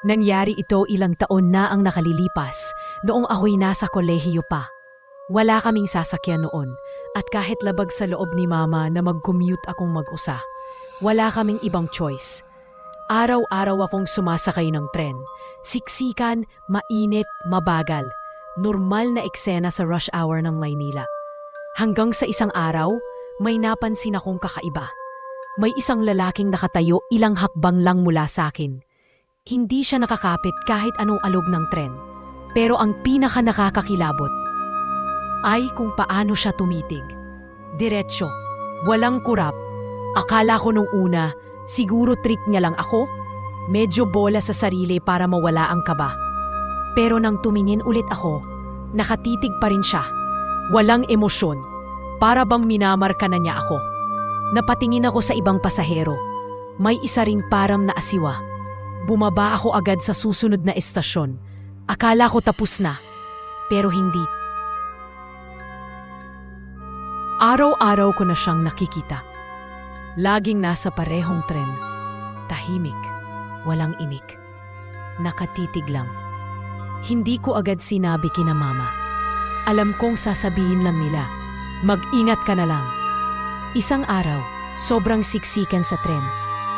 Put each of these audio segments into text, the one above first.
Nangyari ito ilang taon na ang nakalilipas noong ako'y nasa kolehiyo pa. Wala kaming sasakyan noon at kahit labag sa loob ni mama na mag-commute akong mag-usa, wala kaming ibang choice. Araw-araw akong sumasakay ng tren. Siksikan, mainit, mabagal. Normal na eksena sa rush hour ng Maynila. Hanggang sa isang araw, may napansin akong kakaiba. May isang lalaking nakatayo ilang hakbang lang mula sa akin. Hindi siya nakakapit kahit anong alog ng tren. Pero ang pinaka nakakakilabot ay kung paano siya tumitig. Diretsyo, walang kurap. Akala ko nung una, siguro trick niya lang ako. Medyo bola sa sarili para mawala ang kaba. Pero nang tumingin ulit ako, nakatitig pa rin siya. Walang emosyon. Para bang minamarka na niya ako. Napatingin ako sa ibang pasahero. May isa ring param na asiwa. Bumaba ako agad sa susunod na estasyon. Akala ko tapos na. Pero hindi. Araw-araw ko na siyang nakikita. Laging nasa parehong tren. Tahimik. Walang imik. Nakatitig lang. Hindi ko agad sinabi kina mama. Alam kong sasabihin lang nila, mag-ingat ka na lang. Isang araw, sobrang siksikan sa tren.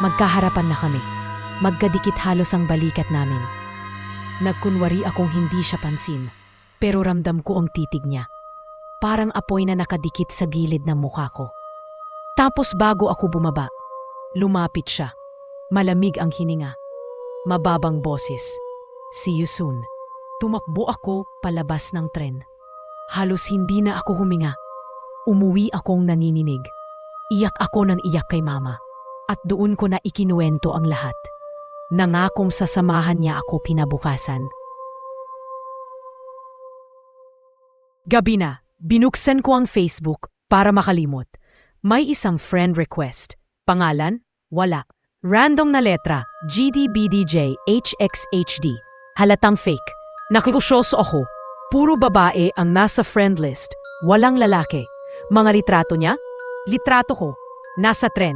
Magkaharapan na kami. Magkadikit halos ang balikat namin. Nagkunwari akong hindi siya pansin, pero ramdam ko ang titig niya. Parang apoy na nakadikit sa gilid ng mukha ko. Tapos bago ako bumaba, lumapit siya. Malamig ang hininga. Mababang boses. See you soon. Tumakbo ako palabas ng tren. Halos hindi na ako huminga. Umuwi akong nanininig. Iyak ako ng iyak kay mama. At doon ko na ikinuwento ang lahat. Nangakong sasamahan niya ako kinabukasan. Gabi na, binuksan ko ang Facebook para makalimot. May isang friend request. Pangalan? Wala. Random na letra, GDBDJ HXHD. Halatang fake. Nakikusyoso ako. Puro babae ang nasa friend list. Walang lalaki. Mga litrato niya? Litrato ko. Nasa tren.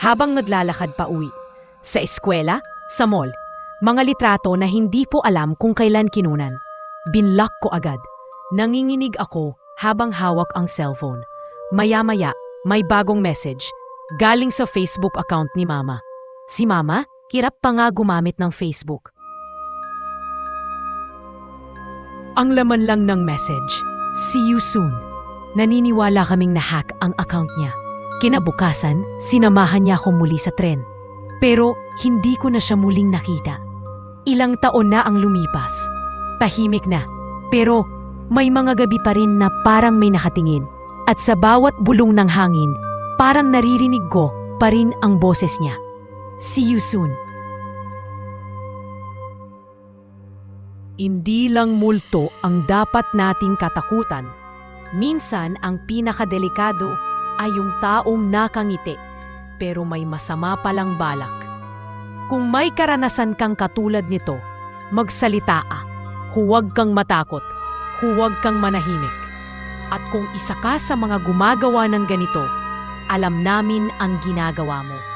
Habang naglalakad pa uwi. Sa eskwela? Sa mall. Mga litrato na hindi po alam kung kailan kinunan. Binlock ko agad. Nanginginig ako habang hawak ang cellphone. Maya-maya, may bagong message. Galing sa Facebook account ni Mama. Si Mama, hirap pa nga gumamit ng Facebook. Ang laman lang ng message, see you soon. Naniniwala kaming na-hack ang account niya. Kinabukasan, sinamahan niya ako muli sa tren. Pero hindi ko na siya muling nakita. Ilang taon na ang lumipas. Tahimik na. Pero may mga gabi pa rin na parang may nakatingin. At sa bawat bulong ng hangin, parang naririnig ko pa rin ang boses niya. See you soon. Hindi lang multo ang dapat nating katakutan. Minsan ang pinakadelikado ay yung taong nakangiti pero may masama palang balak. Kung may karanasan kang katulad nito, magsalita ka. Huwag kang matakot. Huwag kang manahimik. At kung isa ka sa mga gumagawa ng ganito, alam namin ang ginagawa mo.